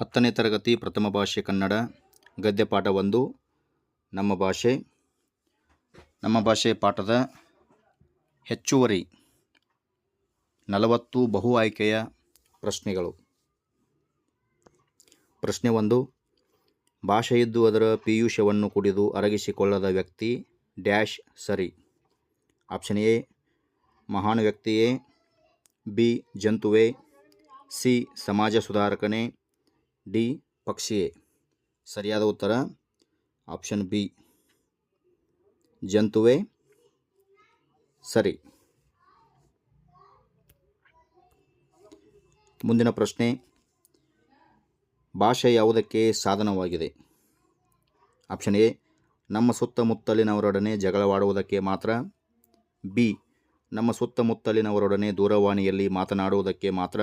ಹತ್ತನೇ ತರಗತಿ ಪ್ರಥಮ ಭಾಷೆ ಕನ್ನಡ, ಗದ್ಯ ಪಾಠ ಒಂದು, ನಮ್ಮ ಭಾಷೆ ನಮ್ಮ ಭಾಷೆ ಪಾಠದ ಹೆಚ್ಚುವರಿ ನಲವತ್ತು ಬಹು ಆಯ್ಕೆಯ ಪ್ರಶ್ನೆಗಳು. ಪ್ರಶ್ನೆ ಒಂದು, ಭಾಷೆಯಿದ್ದು ಅದರ ಪಿಯುಷವನ್ನು ಕುಡಿದು ಅರಗಿಸಿಕೊಳ್ಳದ ವ್ಯಕ್ತಿ ಡ್ಯಾಶ್ ಸರಿ. ಆಪ್ಷನ್ ಎ, ಮಹಾನ್ ವ್ಯಕ್ತಿಯೇ, ಬಿ, ಜಂತುವೆ, ಸಿ, ಸಮಾಜ ಸುಧಾರಕನೇ ಡಿ ಪಕ್ಷಿಯೇ ಸರಿಯಾದ ಉತ್ತರ? Option B. ಜಂತುವೆ ಸರಿ. ಮುಂದಿನ ಪ್ರಶ್ನೆ. ಭಾಷೆ ಯಾವುದಕ್ಕೆ ಸಾಧನವಾಗಿದೆ? Option A. ನಮ್ಮ ಸುತ್ತಮುತ್ತಲಿನವರೊಡನೆ ಜಗಳವಾಡುವುದಕ್ಕೆ ಮಾತ್ರ. ಬಿ. ನಮ್ಮ ಸುತ್ತಮುತ್ತಲಿನವರೊಡನೆ ದೂರವಾಣಿಯಲ್ಲಿ ಮಾತನಾಡುವುದಕ್ಕೆ ಮಾತ್ರ.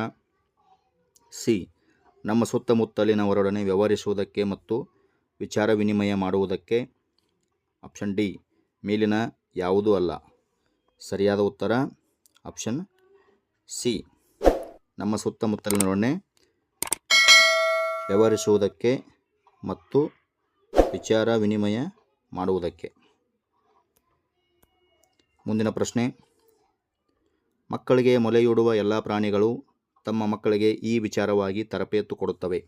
ಸಿ. ನಮ್ಮ ಸುತ್ತಮುತ್ತಲಿನವರೊಡನೆ ವ್ಯವಹರಿಸುವುದಕ್ಕೆ ಮತ್ತು ವಿಚಾರ ವಿನಿಮಯ ಮಾಡುವುದಕ್ಕೆ ಆಪ್ಷನ್ ಡಿ, ಮೇಲಿನ ಯಾವುದೂ ಅಲ್ಲ. ಸರಿಯಾದ ಉತ್ತರ ಆಪ್ಷನ್ ಸಿ, ನಮ್ಮ ಸುತ್ತಮುತ್ತಲಿನೊಡನೆ ವ್ಯವಹರಿಸುವುದಕ್ಕೆ ಮತ್ತು ವಿಚಾರ ವಿನಿಮಯ ಮಾಡುವುದಕ್ಕೆ. ಮುಂದಿನ ಪ್ರಶ್ನೆ, ಮಕ್ಕಳಿಗೆ ಮೊಲೆಯೂಡುವ ಎಲ್ಲ ಪ್ರಾಣಿಗಳು ತಮ್ಮ ಮಕ್ಕಳಿಗೆ ಈ ವಿಚಾರವಾಗಿ ತರಬೇತು ಕೊಡುತ್ತವೆ.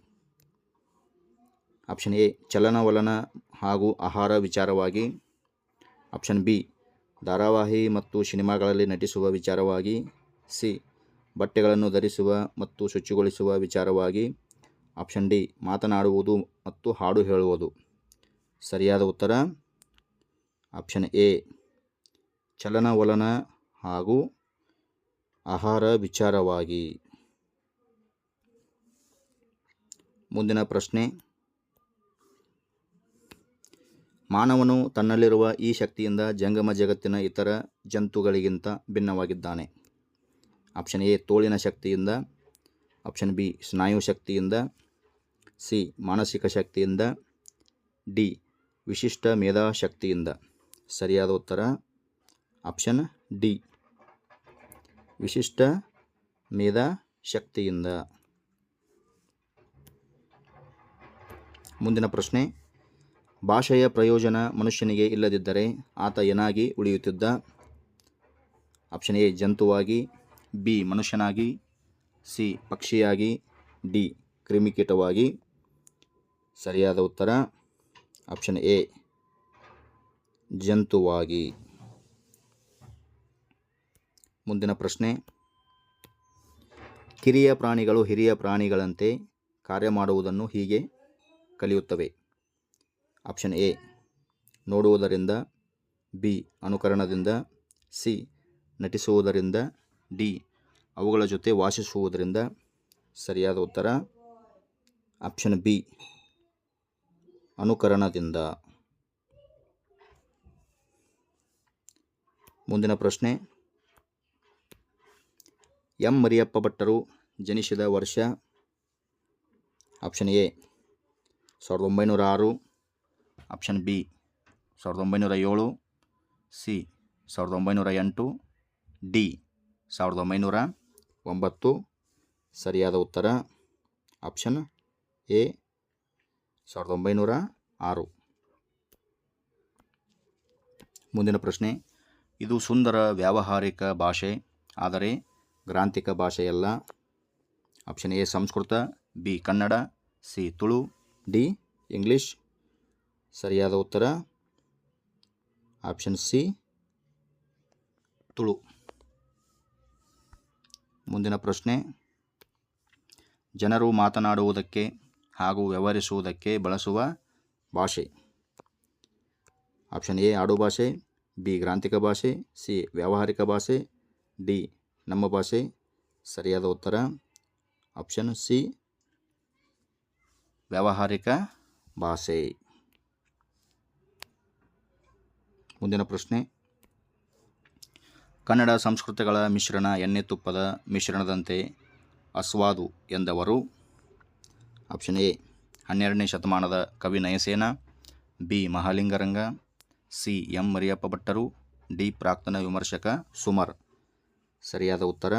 ಆಪ್ಷನ್ ಎ, ಚಲನವಲನ ಹಾಗೂ ಆಹಾರ ವಿಚಾರವಾಗಿ. ಆಪ್ಷನ್ ಬಿ, ಧಾರಾವಾಹಿ ಮತ್ತು ಸಿನಿಮಾಗಳಲ್ಲಿ ನಟಿಸುವ ವಿಚಾರವಾಗಿ. ಸಿ, ಬಟ್ಟೆಗಳನ್ನು ಧರಿಸುವ ಮತ್ತು ಶುಚಿಗೊಳಿಸುವ ವಿಚಾರವಾಗಿ. ಆಪ್ಷನ್ ಡಿ, ಮಾತನಾಡುವುದು ಮತ್ತು ಹಾಡು ಹೇಳುವುದು. ಸರಿಯಾದ ಉತ್ತರ? ಆಪ್ಷನ್ ಎ, ಚಲನವಲನ ಹಾಗೂ ಆಹಾರ ವಿಚಾರವಾಗಿ. ಮುಂದಿನ ಪ್ರಶ್ನೆ. ಮಾನವನು ತನ್ನಲ್ಲಿರುವ ಈ ಶಕ್ತಿಯಿಂದ ಜಂಗಮ ಜಗತ್ತಿನ ಇತರ ಜಂತುಗಳಿಗಿಂತ ಭಿನ್ನವಾಗಿದ್ದಾನೆ. ಆಪ್ಷನ್ ಎ, ತೋಳಿನ ಶಕ್ತಿಯಿಂದ. ಆಪ್ಷನ್ ಬಿ, ಸ್ನಾಯು ಶಕ್ತಿಯಿಂದ. ಸಿ, ಮಾನಸಿಕ ಶಕ್ತಿಯಿಂದ. ಡಿ, ವಿಶಿಷ್ಟ ಮೇಧಾಶಕ್ತಿಯಿಂದ ಸರಿಯಾದ ಉತ್ತರ? ಆಪ್ಷನ್ ಡಿ, ವಿಶಿಷ್ಟ ಮೇಧಾಶಕ್ತಿಯಿಂದ ಮುಂದಿನ ಪ್ರಶ್ನೆ. ಭಾಷೆಯ ಪ್ರಯೋಜನ ಮನುಷ್ಯನಿಗೆ ಇಲ್ಲದಿದ್ದರೆ ಆತ ಏನಾಗಿ ಉಳಿಯುತ್ತಿದ್ದ? ಆಪ್ಷನ್ ಎ, ಜಂತುವಾಗಿ. ಬಿ, ಮನುಷ್ಯನಾಗಿ. ಸಿ, ಪಕ್ಷಿಯಾಗಿ. ಡಿ, ಕ್ರಿಮಿಕೀಟವಾಗಿ. ಸರಿಯಾದ ಉತ್ತರ? ಆಪ್ಷನ್ ಎ, ಜಂತುವಾಗಿ. ಮುಂದಿನ ಪ್ರಶ್ನೆ. ಕಿರಿಯ ಪ್ರಾಣಿಗಳು ಹಿರಿಯ ಪ್ರಾಣಿಗಳಂತೆ ಕಾರ್ಯ ಮಾಡುವುದನ್ನು ಹೀಗೆ ಕಲಿಯುತ್ತವೆ. ಆಪ್ಷನ್ ಎ, ನೋಡುವುದರಿಂದ, ಬಿ, ಅನುಕರಣದಿಂದ, ಸಿ, ನಟಿಸುವುದರಿಂದ, ಡಿ, ಅವುಗಳ ಜೊತೆ ವಾಸಿಸುವುದರಿಂದ. ಸರಿಯಾದ ಉತ್ತರ? ಆಪ್ಷನ್ ಬಿ, ಅನುಕರಣದಿಂದ. ಮುಂದಿನ ಪ್ರಶ್ನೆ. ಎಂ. ಮರಿಯಪ್ಪ ಭಟ್ಟರು ಜನಿಸಿದ ವರ್ಷ? ಆಪ್ಷನ್ ಎ ಸಾವಿರದ ಒಂಬೈನೂರ ಆರು ಆಪ್ಷನ್ ಬಿ ಸಾವಿರದ ಒಂಬೈನೂರ ಏಳು ಸಿ ಸಾವಿರದ ಒಂಬೈನೂರ ಎಂಟು ಡಿ ಸಾವಿರದ ಒಂಬೈನೂರ ಒಂಬತ್ತು. ಸರಿಯಾದ ಉತ್ತರ ಆಪ್ಷನ್ ಎ ಸಾವಿರದ ಒಂಬೈನೂರ ಆರು. ಮುಂದಿನ ಪ್ರಶ್ನೆ, ಇದು ಸುಂದರ ವ್ಯಾವಹಾರಿಕ ಭಾಷೆ, ಆದರೆ ಗ್ರಾಂಥಿಕ ಭಾಷೆಯಲ್ಲ. Option A Sanskrit B Kannada C Tulu. D English ಸರಿಯಾದ ಉತ್ತರ. Option C Tulu. ಮುಂದಿನ ಪ್ರಶ್ನೆ. ಜನರು ಮಾತನಾಡುವುದಕ್ಕೆ ಹಾಗೂ ವ್ಯವಹರಿಸುವುದಕ್ಕೆ ಬಳಸುವ ಭಾಷೆ. ಆಪ್ಷನ್ ಎ ಆಡುಭಾಷೆ ಬಿ ಗ್ರಾಂಥಿಕ ಭಾಷೆ. ಸಿ ವ್ಯಾವಹಾರಿಕ ಭಾಷೆ. ಡಿ ನಮ್ಮ ಭಾಷೆ. ಸರಿಯಾದ ಉತ್ತರ. ಆಪ್ಷನ್ ಸಿ ವ್ಯಾವಹಾರಿಕ ಭಾಷೆ. ಮುಂದಿನ ಪ್ರಶ್ನೆ. ಕನ್ನಡ ಸಂಸ್ಕೃತಿಗಳ ಮಿಶ್ರಣ ಎಣ್ಣೆ ತುಪ್ಪದ ಮಿಶ್ರಣದಂತೆ ಅಸ್ವಾದು ಎಂದವರು. ಆಪ್ಷನ್ ಎ, ಹನ್ನೆರಡನೇ ಶತಮಾನದ ಕವಿ Nayasena. B, Mahalingaranga. C, M, Mariyappa ಭಟ್ಟರು. ಡಿ, ಪ್ರಾಕ್ತನ ವಿಮರ್ಶಕ ಸುಮರ್. ಸರಿಯಾದ ಉತ್ತರ.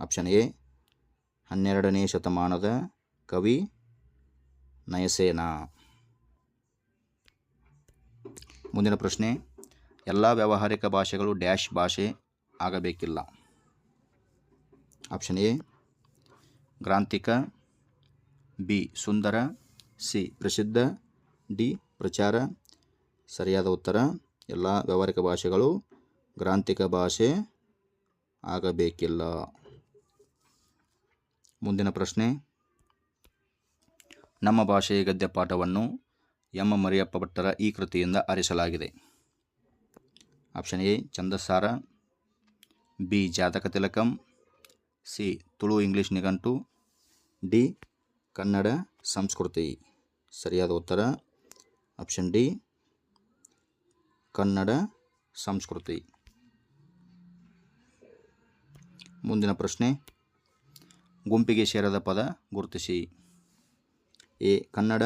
ಆಪ್ಷನ್ ಎ, ಹನ್ನೆರಡನೇ ಶತಮಾನದ ಕವಿ ನಯಸೇನ. ಮುಂದಿನ ಪ್ರಶ್ನೆ, ಎಲ್ಲ ವ್ಯಾವಹಾರಿಕ ಭಾಷೆಗಳು ಡ್ಯಾಶ್ ಭಾಷೆ ಆಗಬೇಕಿಲ್ಲ. ಆಪ್ಷನ್ ಎ, ಗ್ರಾಂಥಿಕ, ಬಿ, ಸುಂದರ, ಸಿ, ಪ್ರಸಿದ್ಧ, ಡಿ, ಪ್ರಚಾರ. ಸರಿಯಾದ ಉತ್ತರ, ಎಲ್ಲ ವ್ಯಾವಹಾರಿಕ ಭಾಷೆಗಳು ಗ್ರಾಂಥಿಕ ಭಾಷೆ ಆಗಬೇಕಿಲ್ಲ. ಮುಂದಿನ ಪ್ರಶ್ನೆ ನಮ್ಮ ಭಾಷೆಯ ಗದ್ಯ ಪಾಠವನ್ನು ಎಂ. ಮರಿಯಪ್ಪ ಭಟ್ಟರ ಈ ಕೃತಿಯಿಂದ ಆರಿಸಲಾಗಿದೆ. Option A Chandassara B, Jataka Tilakam. C, Tulu English ನಿಘಂಟು. ಡಿ, ಕನ್ನಡ ಸಂಸ್ಕೃತಿ. ಸರಿಯಾದ ಉತ್ತರ. ಆಪ್ಷನ್ ಡಿ, ಕನ್ನಡ ಸಂಸ್ಕೃತಿ. ಮುಂದಿನ ಪ್ರಶ್ನೆ. ಗುಂಪಿಗೆ ಸೇರದ ಪದ ಗುರುತಿಸಿ. A, Kannada,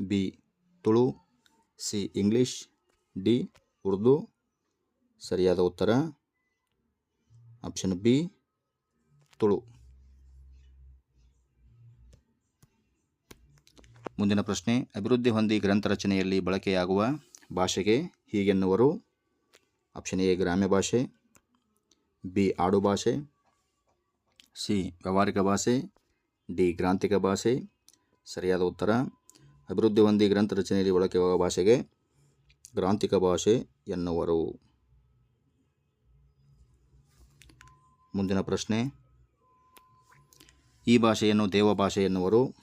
B, Tulu, C, English, D, Urdu, ಸರಿಯಾದ ಉತ್ತರ. Option B, Tulu. ಮುಂದಿನ ಪ್ರಶ್ನೆ, ಅಭಿವೃದ್ಧಿ ಹೊಂದಿ ಗ್ರಂಥ ರಚನೆಯಲ್ಲಿ ಬಳಕೆಯಾಗುವ ಭಾಷೆಗೆ ಹೀಗೆನ್ನುವರು. ಆಪ್ಷನ್ ಎ, ಗ್ರಾಮ್ಯ ಭಾಷೆ. ಬಿ ಆಡು ಭಾಷೆ ಸಿ, ವ್ಯಾವಹಾರಿಕ ಭಾಷೆ. ಡಿ, ಗ್ರಾಂಥಿಕ ಭಾಷೆ. ಸರಿಯಾದ ಉತ್ತರ. ಅಭಿವೃದ್ಧಿ ಹೊಂದಿ ಗ್ರಂಥ ರಚನೆಯಲ್ಲಿ ಬಳಕೆಯಾಗುವ ಭಾಷೆಗೆ ಗ್ರಾಂಥಿಕ ಭಾಷೆ ಎನ್ನುವರು. ಮುಂದಿನ ಪ್ರಶ್ನೆ. ಈ ಭಾಷೆಯನ್ನು ದೇವ ಭಾಷೆ ಎನ್ನುವರು.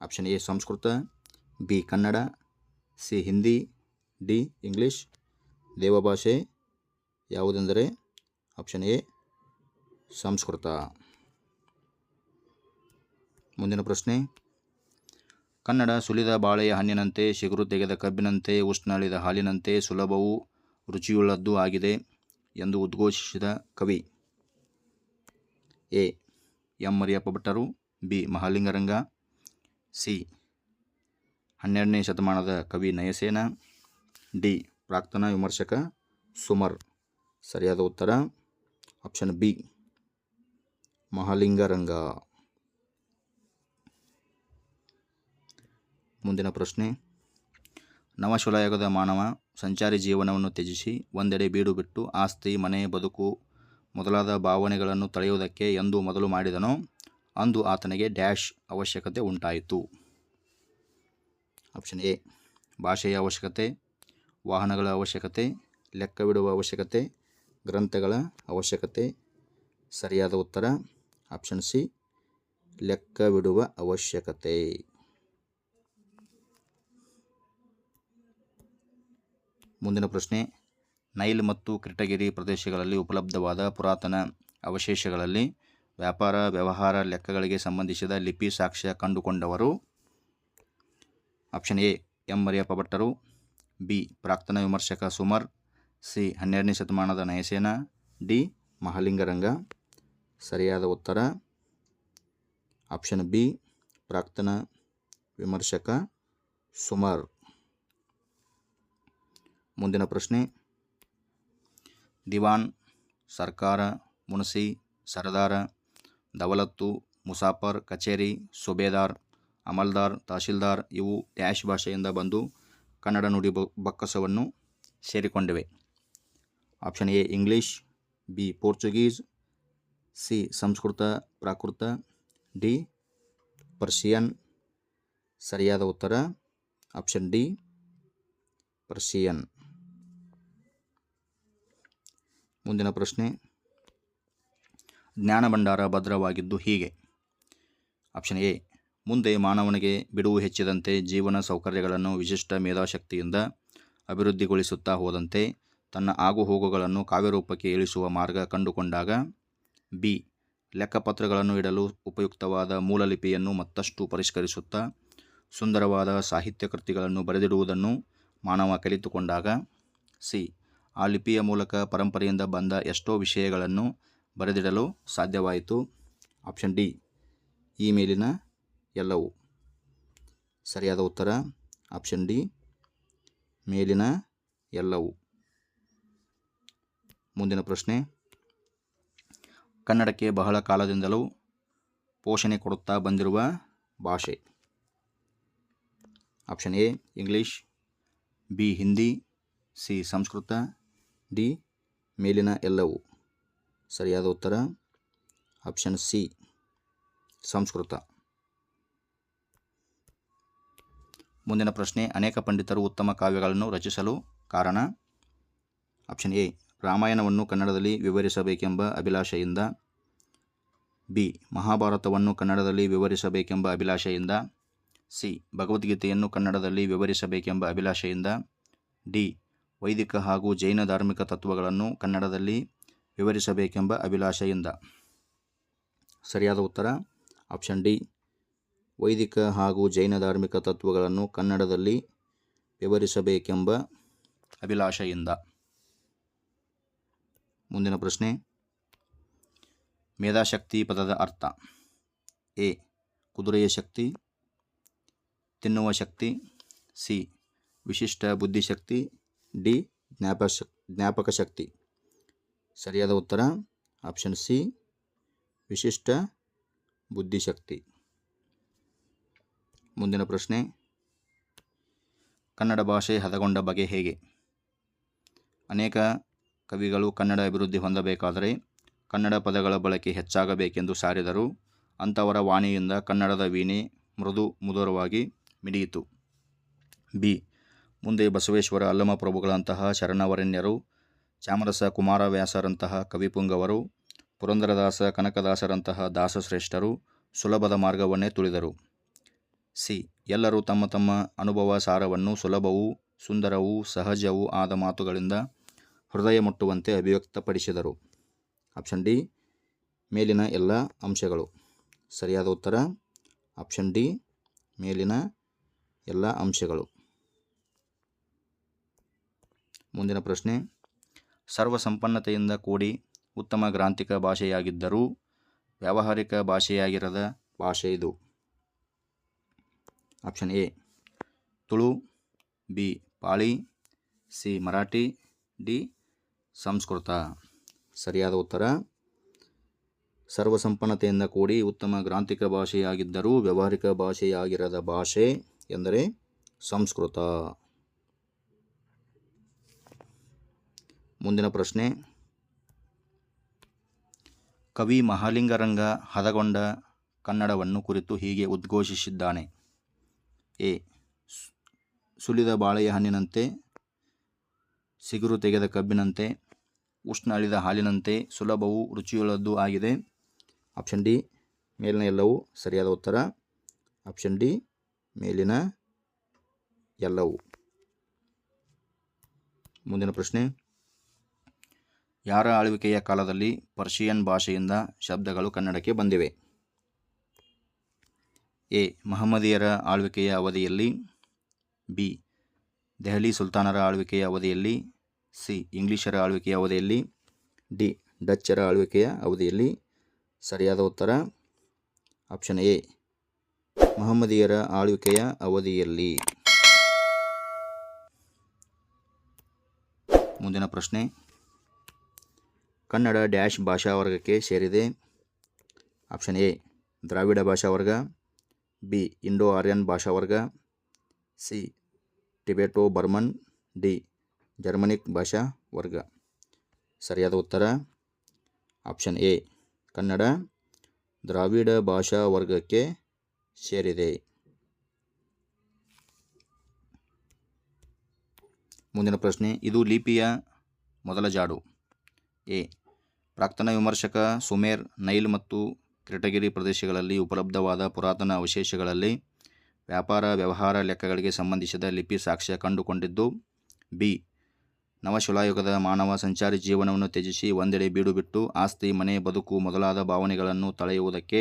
Option A, Sanskrit. B, Kannada. C, Hindi. D, English. ದೇವಭಾಷೆ ಯಾವುದೆಂದರೆ? Option A, Sanskrit. ಮುಂದಿನ ಪ್ರಶ್ನೆ. ಕನ್ನಡ ಸುಲಿದ ಬಾಳೆಯ ಹಣ್ಣಿನಂತೆ, ಶಿಗುರು ತೆಗೆದ ಕಬ್ಬಿನಂತೆ, ಉಷ್ಣಳಿದ ಹಾಲಿನಂತೆ ಸುಲಭವೂ ರುಚಿಯುಳ್ಳದ್ದೂ ಆಗಿದೆ ಎಂದು ಉದ್ಘೋಷಿಸಿದ ಕವಿ. ಎ. ಎಂ. ಮರಿಯಪ್ಪ ಭಟ್ಟರು, ಬಿ. ಮಹಾಲಿಂಗರಂಗ, ಸಿ. ಹನ್ನೆರಡನೇ ಶತಮಾನದ ಕವಿ ನಯಸೇನ, ಡಿ. ಪ್ರಾಕ್ತನ ವಿಮರ್ಶಕ ಸುಮರ್. ಸರಿಯಾದ ಉತ್ತರ ಆಪ್ಷನ್ ಬಿ. ಮಹಾಲಿಂಗರಂಗ. ಮುಂದಿನ ಪ್ರಶ್ನೆ. ನವಶಿಲಾಯುಗದ ಮಾನವ ಸಂಚಾರಿ ಜೀವನವನ್ನು ತ್ಯಜಿಸಿ ಒಂದೆಡೆ ಬೀಡು ಬಿಟ್ಟು ಆಸ್ತಿ, ಮನೆ, ಬದುಕು ಮೊದಲಾದ ಭಾವನೆಗಳನ್ನು ತಳೆಯುವುದಕ್ಕೆ ಎಂದು ಮೊದಲು ಮಾಡಿದನೋ, ಅಂದು ಆತನಿಗೆ ಡ್ಯಾಶ್ ಅವಶ್ಯಕತೆ ಉಂಟಾಯಿತು. ಆಪ್ಷನ್ ಎ, ಭಾಷೆಯ ಅವಶ್ಯಕತೆ, ವಾಹನಗಳ ಅವಶ್ಯಕತೆ, ಲೆಕ್ಕವಿಡುವ ಅವಶ್ಯಕತೆ, ಗ್ರಂಥಗಳ ಅವಶ್ಯಕತೆ, ಸರಿಯಾದ ಉತ್ತರ. ಆಪ್ಷನ್ ಸಿ, ಲೆಕ್ಕವಿಡುವ ಅವಶ್ಯಕತೆ. ಮುಂದಿನ ಪ್ರಶ್ನೆ. ನೈಲ್ ಮತ್ತು ಕ್ರಿಟಗಿರಿ ಪ್ರದೇಶಗಳಲ್ಲಿ ಉಪಲಬ್ಧವಾದ ಪುರಾತನ ಅವಶೇಷಗಳಲ್ಲಿ ವ್ಯಾಪಾರ, ವ್ಯವಹಾರ ಲೆಕ್ಕಗಳಿಗೆ ಸಂಬಂಧಿಸಿದ ಲಿಪಿ ಸಾಕ್ಷ್ಯ ಕಂಡುಕೊಂಡವರು. Option A, M. ಮರಿಯಪ್ಪ ಭಟ್ಟರು ಬಿ, ಪ್ರಾಕ್ತನ ವಿಮರ್ಶಕ ಸುಮರ್. ಸಿ, ಹನ್ನೆರಡನೇ ಶತಮಾನದ ನಯಸೇನ. ಡಿ, ಮಹಾಲಿಂಗರಂಗ. ಸರಿಯಾದ ಉತ್ತರ. ಆಪ್ಷನ್ ಬಿ, ಪ್ರಾಕ್ತನ ವಿಮರ್ಶಕ ಸುಮರ್. ಮುಂದಿನ ಪ್ರಶ್ನೆ. ದಿವಾನ್, ಸರ್ಕಾರ, ಮುನ್ಸಿ, ಸರದಾರ ದವಲತ್ತು ಮುಸಾಫರ್, ಕಚೇರಿ, ಸುಬೇದಾರ್, ಅಮಲ್ದಾರ್, ತಹಶೀಲ್ದಾರ್ ಇವು ಡ್ಯಾಶ್ ಭಾಷೆಯಿಂದ ಬಂದು ಕನ್ನಡ ನುಡಿ ಬಕ್ಕಸವನ್ನು ಸೇರಿಕೊಂಡಿವೆ. Option A, English, B, Portuguese, C, Sanskrit, Prakrit, D, Persian. ಸರಿಯಾದ ಉತ್ತರ? Option D, Persian. ಮುಂದಿನ ಪ್ರಶ್ನೆ. ಜ್ಞಾನ ಭಂಡಾರ ಭದ್ರವಾಗಿದ್ದು ಹೀಗೆ. ಆಪ್ಷನ್ ಎ, ಮುಂದೆ ಮಾನವನಿಗೆ ಬಿಡುವು ಹೆಚ್ಚಿದಂತೆ ಜೀವನ ಸೌಕರ್ಯಗಳನ್ನು ವಿಶಿಷ್ಟ ಮೇಧಾಶಕ್ತಿಯಿಂದ ಅಭಿವೃದ್ಧಿಗೊಳಿಸುತ್ತಾ ಹೋದಂತೆ ತನ್ನ ಆಗುಹೋಗುಗಳನ್ನು ಕಾವ್ಯರೂಪಕ್ಕೆ ಇಳಿಸುವ ಮಾರ್ಗ ಕಂಡುಕೊಂಡಾಗ, ಬಿ, ಲೆಕ್ಕಪತ್ರಗಳನ್ನು ಇಡಲು ಉಪಯುಕ್ತವಾದ ಮೂಲಲಿಪಿಯನ್ನು ಮತ್ತಷ್ಟು ಪರಿಷ್ಕರಿಸುತ್ತಾ, ಸುಂದರವಾದ ಸಾಹಿತ್ಯ ಕೃತಿಗಳನ್ನು ಬರೆದಿಡುವುದನ್ನು ಮಾನವ ಕಲಿತುಕೊಂಡಾಗ, ಸಿ ಆ ಲಿಪಿಯ ಮೂಲಕ ಪರಂಪರೆಯಿಂದ ಬಂದ ಎಷ್ಟೋ ವಿಷಯಗಳನ್ನು ಬರೆದಿಡಲು ಸಾಧ್ಯವಾಯಿತು. ಆಪ್ಷನ್ ಡಿ ಈ ಮೇಲಿನ ಎಲ್ಲವೂ. ಸರಿಯಾದ ಉತ್ತರ, ಆಪ್ಷನ್ ಡಿ, ಮೇಲಿನ ಎಲ್ಲವೂ. ಮುಂದಿನ ಪ್ರಶ್ನೆ, ಕನ್ನಡಕ್ಕೆ ಬಹಳ ಕಾಲದಿಂದಲೂ ಪೋಷಣೆ ಕೊಡುತ್ತಾ ಬಂದಿರುವ ಭಾಷೆ. Option A, English, B, Hindi, C, Sanskrit D, ಮೇಲಿನ ಎಲ್ಲವೂ. ಸರಿಯಾದ ಉತ್ತರ? Option C, Sanskrit. ಮುಂದಿನ ಪ್ರಶ್ನೆ, ಅನೇಕ ಪಂಡಿತರು ಉತ್ತಮ ಕಾವ್ಯಗಳನ್ನು ರಚಿಸಲು ಕಾರಣ? ಆಪ್ಷನ್ ಎ, ರಾಮಾಯಣವನ್ನು ಕನ್ನಡದಲ್ಲಿ ವಿವರಿಸಬೇಕೆಂಬ ಅಭಿಲಾಷೆಯಿಂದ. ಬಿ, ಮಹಾಭಾರತವನ್ನು ಕನ್ನಡದಲ್ಲಿ ವಿವರಿಸಬೇಕೆಂಬ ಅಭಿಲಾಷೆಯಿಂದ. ಸಿ, ಭಗವದ್ಗೀತೆಯನ್ನು ಕನ್ನಡದಲ್ಲಿ ವಿವರಿಸಬೇಕೆಂಬ ಅಭಿಲಾಷೆಯಿಂದ. ಡಿ ವೈದಿಕ ಹಾಗೂ ಜೈನ ಧಾರ್ಮಿಕ ತತ್ವಗಳನ್ನು ಕನ್ನಡದಲ್ಲಿ ವಿವರಿಸಬೇಕೆಂಬ ಅಭಿಲಾಷೆಯಿಂದ. ಸರಿಯಾದ ಉತ್ತರ, ಆಪ್ಷನ್ ಡಿ. ವೈದಿಕ ಹಾಗೂ ಜೈನ ಧಾರ್ಮಿಕ ತತ್ವಗಳನ್ನು ಕನ್ನಡದಲ್ಲಿ ವಿವರಿಸಬೇಕೆಂಬ ಅಭಿಲಾಷೆಯಿಂದ. ಮುಂದಿನ ಪ್ರಶ್ನೆ. ಮೇಧಾಶಕ್ತಿ ಪದದ ಅರ್ಥ. ಎ. ಕುದುರೆಯ ಶಕ್ತಿ. ತಿನ್ನುವ ಶಕ್ತಿ. ಸಿ. ವಿಶಿಷ್ಟ ಬುದ್ಧಿಶಕ್ತಿ. ಡಿ ಜ್ಞಾಪ ಜ್ಞಾಪಕ ಶಕ್ತಿ. ಸರಿಯಾದ ಉತ್ತರ? ಆಪ್ಷನ್ ಸಿ, ವಿಶಿಷ್ಟ ಬುದ್ಧಿಶಕ್ತಿ. ಮುಂದಿನ ಪ್ರಶ್ನೆ. ಕನ್ನಡ ಭಾಷೆ ಹದಗೊಂಡ ಬಗೆ ಹೇಗೆ? ಅನೇಕ ಕವಿಗಳು ಕನ್ನಡ ಅಭಿವೃದ್ಧಿ ಹೊಂದಬೇಕಾದರೆ ಕನ್ನಡ ಪದಗಳ ಬಳಕೆ ಹೆಚ್ಚಾಗಬೇಕೆಂದು ಸಾರಿದರು. ಅಂಥವರ ವಾಣಿಯಿಂದ ಕನ್ನಡದ ವೀಣೆ ಮೃದು ಮುದುರವಾಗಿ ಮಿಡಿಯಿತು. ಬಿ. ಮುಂದೆ ಬಸವೇಶ್ವರ ಅಲ್ಲಮ ಪ್ರಭುಗಳಂತಹ ಶರಣವರೆಣ್ಯರು, ಚಾಮರಸ ಕುಮಾರವ್ಯಾಸರಂತಹ ಕವಿಪುಂಗವರು, ಪುರಂದರದಾಸ ಕನಕದಾಸರಂತಹ ದಾಸಶ್ರೇಷ್ಠರು ಸುಲಭದ ಮಾರ್ಗವನ್ನೇ ತುಳಿದರು. ಸಿ. ಎಲ್ಲರೂ ತಮ್ಮ ತಮ್ಮ ಅನುಭವ ಸಾರವನ್ನು ಸುಲಭವೂ, ಸುಂದರವೂ, ಸಹಜವೂ ಆದ ಮಾತುಗಳಿಂದ ಹೃದಯ ಮುಟ್ಟುವಂತೆ ಅಭಿವ್ಯಕ್ತಪಡಿಸಿದರು. Option D. ಮೇಲಿನ ಎಲ್ಲ ಅಂಶಗಳು. ಸರಿಯಾದ ಉತ್ತರ. Option D. ಮೇಲಿನ ಎಲ್ಲ ಅಂಶಗಳು. ಮುಂದಿನ ಪ್ರಶ್ನೆ. ಸರ್ವಸಂಪನ್ನತೆಯಿಂದ ಕೂಡಿ ಉತ್ತಮ ಗ್ರಾಂಥಿಕ ಭಾಷೆಯಾಗಿದ್ದರೂ ವ್ಯಾವಹಾರಿಕ ಭಾಷೆಯಾಗಿರದ ಭಾಷೆ ಇದು. Option A, Tulu, B, Pali, C, Marathi, D, Sanskrit. ಸರಿಯಾದ ಉತ್ತರ. ಸರ್ವಸಂಪನ್ನತೆಯಿಂದ ಕೂಡಿ ಉತ್ತಮ ಗ್ರಾಂಥಿಕ ಭಾಷೆಯಾಗಿದ್ದರೂ ವ್ಯಾವಹಾರಿಕ ಭಾಷೆಯಾಗಿರದ ಭಾಷೆ ಎಂದರೆ ಸಂಸ್ಕೃತ. ಮುಂದಿನ ಪ್ರಶ್ನೆ. ಕವಿ ಮಹಾಲಿಂಗರಂಗ ಹದಗೊಂಡ ಕನ್ನಡವನ್ನು ಕುರಿತು ಹೀಗೆ ಉದ್ಘೋಷಿಸಿದ್ದಾನೆ. ಎ. ಸುಲಿದ ಬಾಳೆಯ ಹಣ್ಣಿನಂತೆ, ಸಿಗುರು ತೆಗೆದ ಕಬ್ಬಿನಂತೆ ಉಷ್ಣ ಅಳಿದ ಹಾಲಿನಂತೆ, ಸುಲಭವೂ ರುಚಿಯುಳ್ಳದ್ದು ಆಗಿದೆ. ಆಪ್ಷನ್ ಡಿ, ಮೇಲಿನ ಎಲ್ಲವೂ ಸರಿಯಾದ ಉತ್ತರ. ಆಪ್ಷನ್ ಡಿ, ಮೇಲಿನ ಎಲ್ಲವೂ. ಮುಂದಿನ ಪ್ರಶ್ನೆ. ಯಾರ ಆಳ್ವಿಕೆಯ ಕಾಲದಲ್ಲಿ ಪರ್ಷಿಯನ್ ಭಾಷೆಯಿಂದ ಶಬ್ದಗಳು ಕನ್ನಡಕ್ಕೆ ಬಂದಿವೆ? ಎ. ಮಹಮ್ಮದಿಯರ ಆಳ್ವಿಕೆಯ ಅವಧಿಯಲ್ಲಿ, ಬಿ. ದೆಹಲಿ ಸುಲ್ತಾನರ ಆಳ್ವಿಕೆಯ ಅವಧಿಯಲ್ಲಿ, ಸಿ. ಇಂಗ್ಲಿಷರ ಆಳ್ವಿಕೆಯ ಅವಧಿಯಲ್ಲಿ, ಡಿ. ಡಚ್ಚರ ಆಳ್ವಿಕೆಯ ಅವಧಿಯಲ್ಲಿ. ಸರಿಯಾದ ಉತ್ತರ? Option A. ಮಹಮ್ಮದಿಯರ ಆಳ್ವಿಕೆಯ ಅವಧಿಯಲ್ಲಿ. ಮುಂದಿನ ಪ್ರಶ್ನೆ. ಕನ್ನಡ ಡ್ಯಾಶ್ ಭಾಷಾ ವರ್ಗಕ್ಕೆ ಸೇರಿದೆ. ಆಪ್ಷನ್ ಎ, ದ್ರಾವಿಡ ಭಾಷಾ ವರ್ಗ. ಬಿ, ಇಂಡೋ ಆರ್ಯನ್ ಭಾಷಾ ವರ್ಗ. C, Tibeto Burman. D, Germanic ಭಾಷಾ ವರ್ಗ. ಸರಿಯಾದ ಉತ್ತರ? ಆಪ್ಷನ್ ಎ, ಕನ್ನಡ ದ್ರಾವಿಡ ಭಾಷಾ ವರ್ಗಕ್ಕೆ ಸೇರಿದೆ. ಮುಂದಿನ ಪ್ರಶ್ನೆ, ಇದು ಲಿಪಿಯ ಮೊದಲ ಜಾಡು. ಎ ಪ್ರಾಕ್ತನ ವಿಮರ್ಶಕ ಸುಮೇರ್ ನೈಲ್ ಮತ್ತು ಕ್ರಿಟಗಿರಿ ಪ್ರದೇಶಗಳಲ್ಲಿ ಉಪಲಬ್ಧವಾದ ಪುರಾತನ ಅವಶೇಷಗಳಲ್ಲಿ ವ್ಯಾಪಾರ, ವ್ಯವಹಾರ ಲೆಕ್ಕಗಳಿಗೆ ಸಂಬಂಧಿಸಿದ ಲಿಪಿ ಸಾಕ್ಷ್ಯ ಕಂಡುಕೊಂಡಿದ್ದು, ಬಿ. ನವಶಿಲಾಯುಗದ ಮಾನವ ಸಂಚಾರಿ ಜೀವನವನ್ನು ತ್ಯಜಿಸಿ ಒಂದೆಡೆ ಬೀಡುಬಿಟ್ಟು ಆಸ್ತಿ, ಮನೆ, ಬದುಕು ಮೊದಲಾದ ಭಾವನೆಗಳನ್ನು ತಳೆಯುವುದಕ್ಕೆ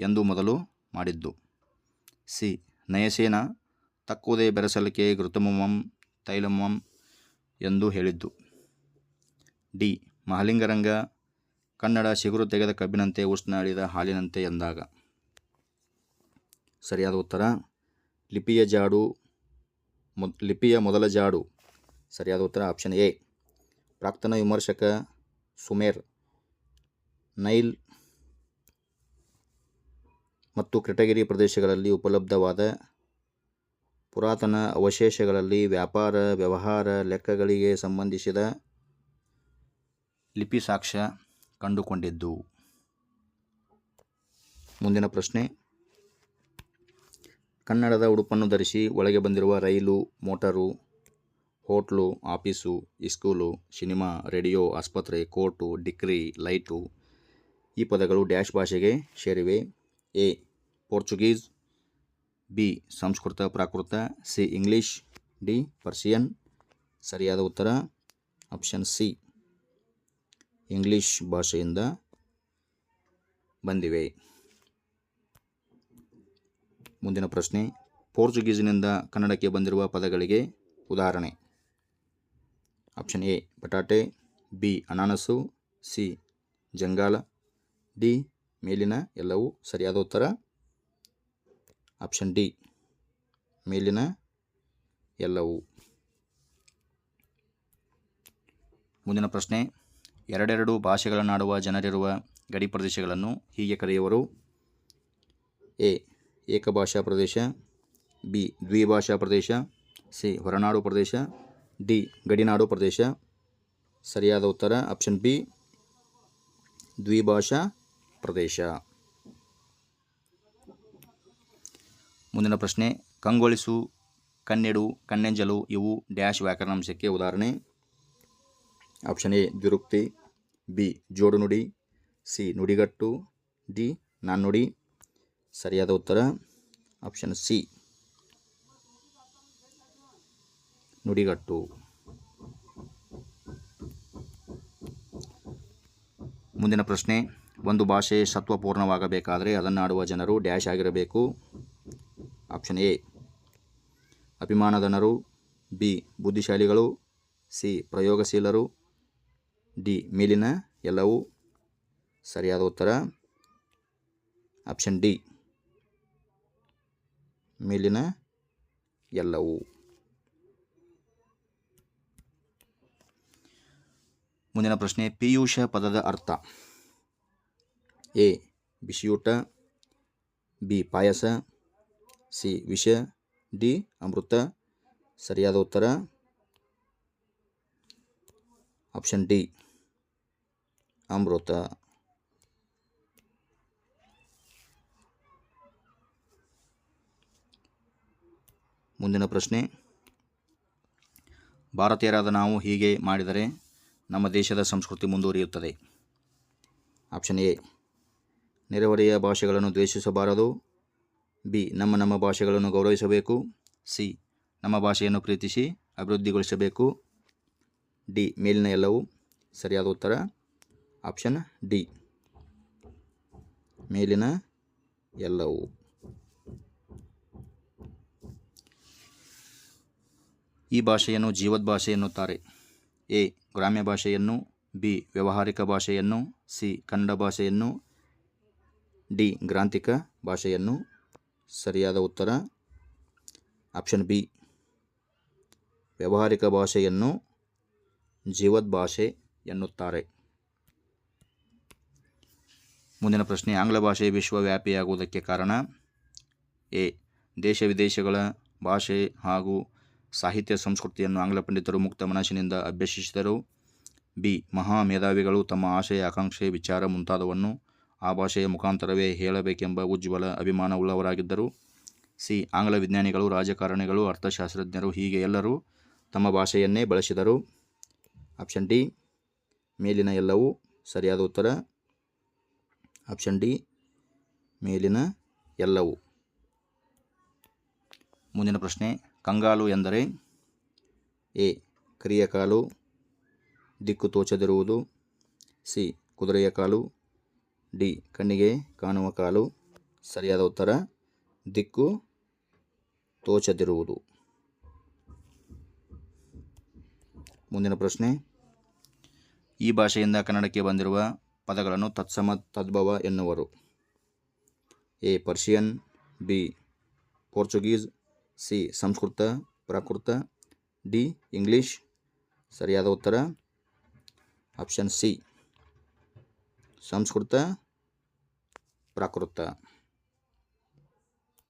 ಎಂದು ಮೊದಲು ಮಾಡಿದ್ದು. ಸಿ. ನಯಸೇನ ತಕ್ಕುವುದೇ ಬೆರಸಲಿಕೆ ಘೃತಮಮಂ ತೈಲಮಂ ಎಂದು ಹೇಳಿದ್ದು. ಡಿ. ಮಹಲಿಂಗರಂಗ, ಕನ್ನಡ ಚಿಗುರು ತೆಗೆದ ಕಬ್ಬಿನಂತೆ ಉಷ್ಣಾಳಿದ ಹಾಲಿನಂತೆ ಎಂದಾಗ. ಸರಿಯಾದ ಉತ್ತರ? ಲಿಪಿಯ ಜಾಡು ಲಿಪಿಯ ಮೊದಲ ಜಾಡು. ಸರಿಯಾದ ಉತ್ತರ? Option A. ಪ್ರಾಕ್ತನ ವಿಮರ್ಶಕ ಸುಮೇರ್, ನೈಲ್ ಮತ್ತು ಕ್ರಿಟಗಿರಿ ಪ್ರದೇಶಗಳಲ್ಲಿ ಉಪಲಬ್ಧವಾದ ಪುರಾತನ ಅವಶೇಷಗಳಲ್ಲಿ ವ್ಯಾಪಾರ, ವ್ಯವಹಾರ, ಲೆಕ್ಕಗಳಿಗೆ ಸಂಬಂಧಿಸಿದ ಲಿಪಿ ಸಾಕ್ಷ್ಯ ಕಂಡುಕೊಂಡಿದ್ದು. ಮುಂದಿನ ಪ್ರಶ್ನೆ. ಕನ್ನಡದ ಉಡುಪನ್ನು ಧರಿಸಿ ಒಳಗೆ ಬಂದಿರುವ rail, motor, hotel, office, school, cinema, radio, ಆಸ್ಪತ್ರೆ, ಕೋರ್ಟು, ಡಿಕ್ರಿ, ಲೈಟು ಈ ಪದಗಳು ಡ್ಯಾಶ್ ಭಾಷೆಗೆ ಸೇರಿವೆ. A. Portuguese, B. Sanskrit, Prakrit, C. English, D. Persian. ಸರಿಯಾದ ಉತ್ತರ ಆಪ್ಷನ್ ಸಿ. ಇಂಗ್ಲಿಷ್ ಭಾಷೆಯಿಂದ ಬಂದಿವೆ. ಮುಂದಿನ ಪ್ರಶ್ನೆ, ಪೋರ್ಚುಗೀಸಿನಿಂದ ಕನ್ನಡಕ್ಕೆ ಬಂದಿರುವ ಪದಗಳಿಗೆ ಉದಾಹರಣೆ. ಆಪ್ಷನ್ ಎ ಬಟಾಟೆ ಬಿ, ಅನಾನಸು, ಸಿ, ಜಂಗಾಲ, ಡಿ, ಮೇಲಿನ ಎಲ್ಲವೂ ಸರಿಯಾದ ಉತ್ತರ. ಆಪ್ಷನ್ ಡಿ, ಮೇಲಿನ ಎಲ್ಲವೂ. ಮುಂದಿನ ಪ್ರಶ್ನೆ ಎರಡೆರಡು ಭಾಷೆಗಳನ್ನಾಡುವ ಜನರಿರುವ ಗಡಿ ಪ್ರದೇಶಗಳನ್ನು ಹೀಗೆ ಕರೆಯುವರು. A. ಏಕಭಾಷಾ Pradesh, B. ದ್ವಿಭಾಷಾ Pradesh, C. Horanadu Pradesh, D. ಗಡಿನಾಡು ಪ್ರದೇಶ. ಸರಿಯಾದ ಉತ್ತರ, ಆಪ್ಷನ್ ಬಿ. ದ್ವಿಭಾಷಾ ಪ್ರದೇಶ. ಮುಂದಿನ ಪ್ರಶ್ನೆ, ಕಂಗೊಳಿಸು, ಕನ್ನೆಡು, ಕಣ್ಣೆಂಜಲು ಇವು ಡ್ಯಾಶ್ ವ್ಯಾಕರಣಾಂಶಕ್ಕೆ ಉದಾಹರಣೆ. Option A, ದ್ವಿರುಕ್ತಿ. ಬಿ, ಜೋಡು ನುಡಿ, ಸಿ, ನುಡಿಗಟ್ಟು, ಡಿ ನಾಣ್ಣುಡಿ ಸರಿಯಾದ ಉತ್ತರ, ಆಪ್ಷನ್ ಸಿ. ನುಡಿಗಟ್ಟು. ಮುಂದಿನ ಪ್ರಶ್ನೆ, ಒಂದು ಭಾಷೆ ಸತ್ವಪೂರ್ಣವಾಗಬೇಕಾದರೆ ಅದನ್ನಾಡುವ ಜನರು ಡ್ಯಾಶ್ ಆಗಿರಬೇಕು. ಆಪ್ಷನ್ ಎ, ಅಭಿಮಾನಧನರು, ಬಿ, ಬುದ್ಧಿಶಾಲಿಗಳು, ಸಿ, ಪ್ರಯೋಗಶೀಲರು ಡಿ, ಮೇಲಿನ ಎಲ್ಲವೂ ಸರಿಯಾದ ಉತ್ತರ. ಆಪ್ಷನ್ ಡಿ, ಮೇಲಿನ ಎಲ್ಲವೂ. ಮುಂದಿನ ಪ್ರಶ್ನೆ, ಪಿಯೂಷ ಪದದ ಅರ್ಥ. ಎ, ಬಿಸಿಯೂಟ, ಬಿ, ಪಾಯಸ, ಸಿ, ವಿಷ, ಡಿ, ಅಮೃತ. ಸರಿಯಾದ ಉತ್ತರ. ಆಪ್ಷನ್ ಡಿ ಅಮೃತ. ಮುಂದಿನ ಪ್ರಶ್ನೆ. ಭಾರತೀಯರಾದ ನಾವು ಹೀಗೆ ಮಾಡಿದರೆ ನಮ್ಮ ದೇಶದ ಸಂಸ್ಕೃತಿ ಮುಂದುವರಿಯುತ್ತದೆ. Option A. ನೆರೆಹೊರೆಯ ಭಾಷೆಗಳನ್ನು ದ್ವೇಷಿಸಬಾರದು. ಬಿ. ನಮ್ಮ ನಮ್ಮ ಭಾಷೆಗಳನ್ನು ಗೌರವಿಸಬೇಕು. ಸಿ. ನಮ್ಮ ಭಾಷೆಯನ್ನು ಪ್ರೀತಿಸಿ ಅಭಿವೃದ್ಧಿಗೊಳಿಸಬೇಕು. ಡಿ. ಮೇಲಿನ ಎಲ್ಲವೂ ಸರಿಯಾದ ಉತ್ತರ. ಆಪ್ಷನ್ ಡಿ ಮೇಲಿನ ಎಲ್ಲವೂ. ಈ ಭಾಷೆಯನ್ನು ಜೀವದ್ ಭಾಷೆ ಎನ್ನುತ್ತಾರೆ. ಎ. ಗ್ರಾಮ್ಯ ಭಾಷೆಯನ್ನು, ಬಿ. ವ್ಯಾವಹಾರಿಕ ಭಾಷೆಯನ್ನು, ಸಿ. ಕನ್ನಡ ಭಾಷೆಯನ್ನು, ಡಿ. ಗ್ರಾಂಥಿಕ ಭಾಷೆಯನ್ನು. ಸರಿಯಾದ ಉತ್ತರ? ಆಪ್ಷನ್ ಬಿ ವ್ಯಾವಹಾರಿಕ ಭಾಷೆಯನ್ನು ಜೀವದ್ ಭಾಷೆ ಎನ್ನುತ್ತಾರೆ. ಮುಂದಿನ ಪ್ರಶ್ನೆ, ಆಂಗ್ಲ ಭಾಷೆ ವಿಶ್ವವ್ಯಾಪಿಯಾಗುವುದಕ್ಕೆ ಕಾರಣ? ಎ. ದೇಶ ವಿದೇಶಗಳ ಭಾಷೆ ಹಾಗೂ ಸಾಹಿತ್ಯ ಸಂಸ್ಕೃತಿಯನ್ನು ಆಂಗ್ಲ ಪಂಡಿತರು ಮುಕ್ತ ಮನಸ್ಸಿನಿಂದ ಅಭ್ಯಸಿಸಿದರು. ಬಿ. ಮಹಾ ಮೇಧಾವಿಗಳು ತಮ್ಮ ಆಶಯ, ಆಕಾಂಕ್ಷೆ, ವಿಚಾರ ಮುಂತಾದವನ್ನು ಆ ಭಾಷೆಯ ಮುಖಾಂತರವೇ ಹೇಳಬೇಕೆಂಬ ಉಜ್ವಲ ಅಭಿಮಾನವುಳ್ಳವರಾಗಿದ್ದರು. ಸಿ. ಆಂಗ್ಲ ವಿಜ್ಞಾನಿಗಳು, ರಾಜಕಾರಣಿಗಳು, ಅರ್ಥಶಾಸ್ತ್ರಜ್ಞರು, ಹೀಗೆ ಎಲ್ಲರೂ ತಮ್ಮ ಭಾಷೆಯನ್ನೇ ಬಳಸಿದರು. Option D. ಮೇಲಿನ ಎಲ್ಲವೂ ಸರಿಯಾದ ಉತ್ತರ ಆಪ್ಷನ್ ಡಿ ಮೇಲಿನ ಎಲ್ಲವೂ. ಮುಂದಿನ ಪ್ರಶ್ನೆ, ಕಂಗಾಲು ಎಂದರೆ ಎ, ಕರಿಯ ಕಾಲು, ದಿಕ್ಕು ತೋಚದಿರುವುದು, ಸಿ, ಕುದುರೆಯ ಕಾಲು, ಡಿ, ಕಣ್ಣಿಗೆ ಕಾಣುವ ಕಾಲು. ಸರಿಯಾದ ಉತ್ತರ, ದಿಕ್ಕು ತೋಚದಿರುವುದು. ಮುಂದಿನ ಪ್ರಶ್ನೆ, ಈ ಭಾಷೆಯಿಂದ ಕನ್ನಡಕ್ಕೆ ಬಂದಿರುವ ಪದಗಳನ್ನು ತತ್ಸಮ ತದ್ಭವ ಎನ್ನುವರು. A. Persian, B. Portuguese, C. Sanskrit, Prakrit, D. English. ಸರಿಯಾದ ಉತ್ತರ? Option C. ಸಂಸ್ಕೃತ, ಪ್ರಾಕೃತ.